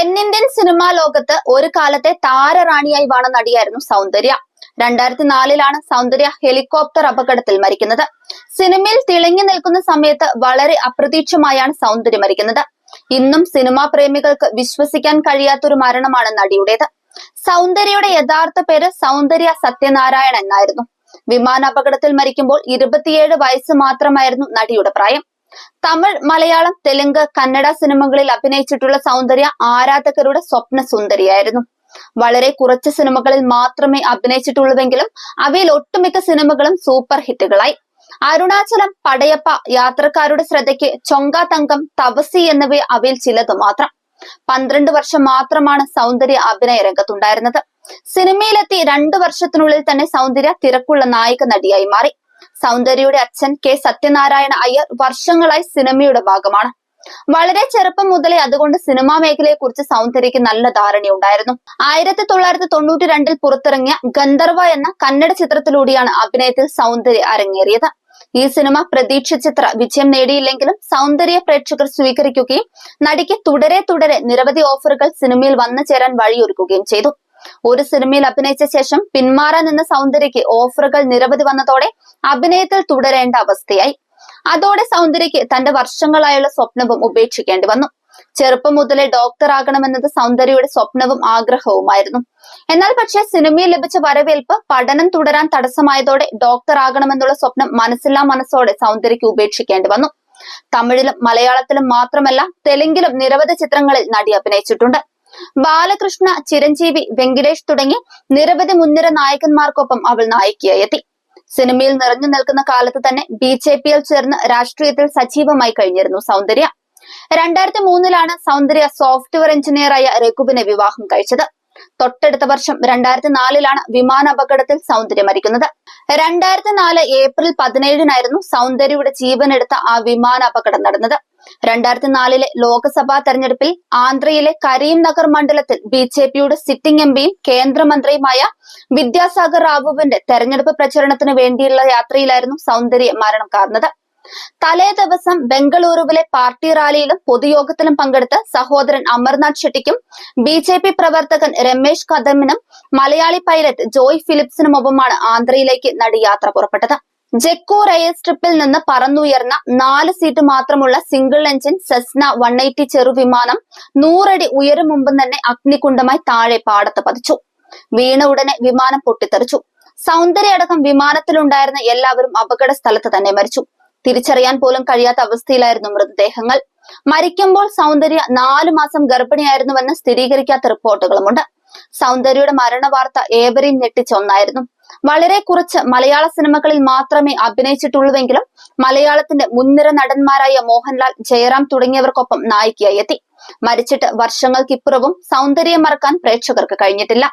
തെന്നിന്ത്യൻ സിനിമാ ലോകത്ത് ഒരു കാലത്തെ താരറാണിയായി വാണ നടിയായിരുന്നു സൗന്ദര്യ. രണ്ടായിരത്തി നാലിലാണ് സൗന്ദര്യ ഹെലികോപ്റ്റർ അപകടത്തിൽ മരിക്കുന്നത്. സിനിമയിൽ തിളങ്ങി നിൽക്കുന്ന സമയത്ത് വളരെ അപ്രതീക്ഷമായാണ് സൗന്ദര്യ മരിക്കുന്നത്. ഇന്നും സിനിമാ പ്രേമികൾക്ക് വിശ്വസിക്കാൻ കഴിയാത്തൊരു മരണമാണ് നടിയുടേത്. സൗന്ദര്യയുടെ യഥാർത്ഥ പേര് സൗന്ദര്യ സത്യനാരായണൻ എന്നായിരുന്നു. വിമാനാപകടത്തിൽ മരിക്കുമ്പോൾ ഇരുപത്തിയേഴ് വയസ്സ് മാത്രമായിരുന്നു നടിയുടെ പ്രായം. തമിഴ് മലയാളം തെലുങ്ക് കന്നഡ സിനിമകളിൽ അഭിനയിച്ചിട്ടുള്ള സൗന്ദര്യ ആരാധകരുടെ സ്വപ്ന സുന്ദരിയായിരുന്നു. വളരെ കുറച്ച് സിനിമകളിൽ മാത്രമേ അഭിനയിച്ചിട്ടുള്ളൂവെങ്കിലും അവയിൽ ഒട്ടുമിക്ക സിനിമകളും സൂപ്പർ ഹിറ്റുകളായി. അരുണാചലം പടയപ്പ യാത്രക്കാരുടെ ശ്രദ്ധയ്ക്ക് ചൊങ്ക തങ്കം തപസി എന്നിവ അവയിൽ ചിലത് മാത്രം. പന്ത്രണ്ട് വർഷം മാത്രമാണ് സൗന്ദര്യ അഭിനയ രംഗത്തുണ്ടായിരുന്നത്. സിനിമയിലെത്തി രണ്ടു വർഷത്തിനുള്ളിൽ തന്നെ സൗന്ദര്യ തിരക്കുള്ള നായിക നടിയായി മാറി. സൗന്ദര്യയുടെ അച്ഛൻ കെ. സത്യനാരായണ അയ്യർ വർഷങ്ങളായി സിനിമയുടെ ഭാഗമാണ്. വളരെ ചെറുപ്പം മുതലേ അതുകൊണ്ട് സിനിമാ മേഖലയെ കുറിച്ച് സൗന്ദര്യക്ക് നല്ല ധാരണയുണ്ടായിരുന്നു. ആയിരത്തി തൊള്ളായിരത്തി തൊണ്ണൂറ്റി രണ്ടിൽ പുറത്തിറങ്ങിയ ഗന്ധർവ എന്ന കന്നഡ ചിത്രത്തിലൂടെയാണ് അഭിനയത്തിൽ സൗന്ദര്യ അരങ്ങേറിയത്. ഈ സിനിമ പ്രതീക്ഷിച്ചത്ര വിജയം നേടിയില്ലെങ്കിലും സൗന്ദര്യ പ്രേക്ഷകർ സ്വീകരിക്കുകയും നടിക്ക് തുടരെ തുടരെ നിരവധി ഓഫറുകൾ സിനിമയിൽ വന്നു ചേരാൻ വഴിയൊരുക്കുകയും ചെയ്തു. ഒരു സിനിമയിൽ അഭിനയിച്ച ശേഷം പിന്മാറാൻ നിന്ന സൗന്ദര്യക്ക് ഓഫറുകൾ നിരവധി വന്നതോടെ അഭിനയത്തിൽ തുടരേണ്ട അവസ്ഥയായി. അതോടെ സൗന്ദര്യക്ക് തന്റെ വർഷങ്ങളായുള്ള സ്വപ്നവും ഉപേക്ഷിക്കേണ്ടി വന്നു. ചെറുപ്പം മുതലേ ഡോക്ടർ ആകണമെന്നത് സൗന്ദര്യയുടെ സ്വപ്നവും ആഗ്രഹവുമായിരുന്നു. എന്നാൽ പക്ഷേ സിനിമയിൽ ലഭിച്ച വരവേൽപ്പ് പഠനം തുടരാൻ തടസ്സമായതോടെ ഡോക്ടർ ആകണമെന്നുള്ള സ്വപ്നം മനസ്സില്ലാ മനസ്സോടെ സൗന്ദര്യക്ക് ഉപേക്ഷിക്കേണ്ടി വന്നു. തമിഴിലും മലയാളത്തിലും മാത്രമല്ല തെലുങ്കിലും നിരവധി ചിത്രങ്ങളിൽ നടി അഭിനയിച്ചിട്ടുണ്ട്. ബാലകൃഷ്ണ ചിരഞ്ജീവി വെങ്കിടേഷ് തുടങ്ങി നിരവധി മുൻനിര നായകന്മാർക്കൊപ്പം അവൾ നായികയായി എത്തി സിനിമയിൽ നിറഞ്ഞു നിൽക്കുന്ന കാലത്ത് തന്നെ ബി ജെ പിയിൽ ചേർന്ന് രാഷ്ട്രീയത്തിൽ സജീവമായി കഴിഞ്ഞിരുന്നു സൗന്ദര്യ. രണ്ടായിരത്തി മൂന്നിലാണ് സൗന്ദര്യ സോഫ്റ്റ്വെയർ എഞ്ചിനീയറായ രഘുവിനെ വിവാഹം കഴിച്ചത്. തൊട്ടടുത്ത വർഷം രണ്ടായിരത്തി നാലിലാണ് വിമാന അപകടത്തിൽ സൗന്ദര്യ മരിക്കുന്നത്. രണ്ടായിരത്തി നാല് ഏപ്രിൽ പതിനേഴിനായിരുന്നു സൗന്ദര്യയുടെ ജീവനെടുത്ത ആ വിമാന അപകടം നടന്നത്. രണ്ടായിരത്തി നാലിലെ ലോക്സഭാ തെരഞ്ഞെടുപ്പിൽ ആന്ധ്രയിലെ കരീം നഗർ മണ്ഡലത്തിൽ ബി ജെ പിയുടെ സിറ്റിംഗ് എം പിയും കേന്ദ്രമന്ത്രിയുമായ വിദ്യാസാഗർ റാവുവിന്റെ തെരഞ്ഞെടുപ്പ് പ്രചരണത്തിന് വേണ്ടിയുള്ള യാത്രയിലായിരുന്നു സൗന്ദര്യ മരണം കാർന്നത്. തലേ ദിവസം ബംഗളൂരുവിലെ പാർട്ടി റാലിയിലും പൊതുയോഗത്തിലും പങ്കെടുത്ത സഹോദരൻ അമർനാഥ് ഷെട്ടിക്കും ബി ജെ പി പ്രവർത്തകൻ രമേശ് കദമിനും മലയാളി പൈലറ്റ് ജോയ് ഫിലിപ്സിനുമൊപ്പമാണ് ആന്ധ്രയിലേക്ക് നടി യാത്ര പുറപ്പെട്ടത്. ജെക്കോ റയൽ സ്ട്രിപ്പിൽ നിന്ന് പറന്നുയർന്ന നാല് സീറ്റ് മാത്രമുള്ള single engine Cessna one eighty ചെറുവിമാനം നൂറടി ഉയരും മുമ്പ് തന്നെ അഗ്നികുണ്ടമായി താഴെ പാടത്ത് പതിച്ചു. വീണ ഉടനെ വിമാനം പൊട്ടിത്തെറിച്ചു. സൗന്ദര്യ അടക്കം വിമാനത്തിലുണ്ടായിരുന്ന എല്ലാവരും അപകട സ്ഥലത്ത് തന്നെ മരിച്ചു. തിരിച്ചറിയാൻ പോലും കഴിയാത്ത അവസ്ഥയിലായിരുന്നു മൃതദേഹങ്ങൾ. മരിക്കുമ്പോൾ സൗന്ദര്യ നാലു മാസം ഗർഭിണിയായിരുന്നുവെന്ന് സ്ഥിരീകരിക്കാത്ത റിപ്പോർട്ടുകളുമുണ്ട്. സൗന്ദര്യയുടെ മരണ വാർത്ത ഏവരെയും ഞെട്ടിച്ച ഒന്നായിരുന്നു. വളരെ കുറച്ച് മലയാള സിനിമകളിൽ മാത്രമേ അഭിനയിച്ചിട്ടുള്ളൂവെങ്കിലും മലയാളത്തിന്റെ മുൻനിര നടന്മാരായ മോഹൻലാൽ ജയറാം തുടങ്ങിയവർക്കൊപ്പം നായികയായി എത്തി. മരിച്ചിട്ട് വർഷങ്ങൾക്കിപ്പുറവും സൗന്ദര്യം മറക്കാൻ പ്രേക്ഷകർക്ക് കഴിഞ്ഞിട്ടില്ല.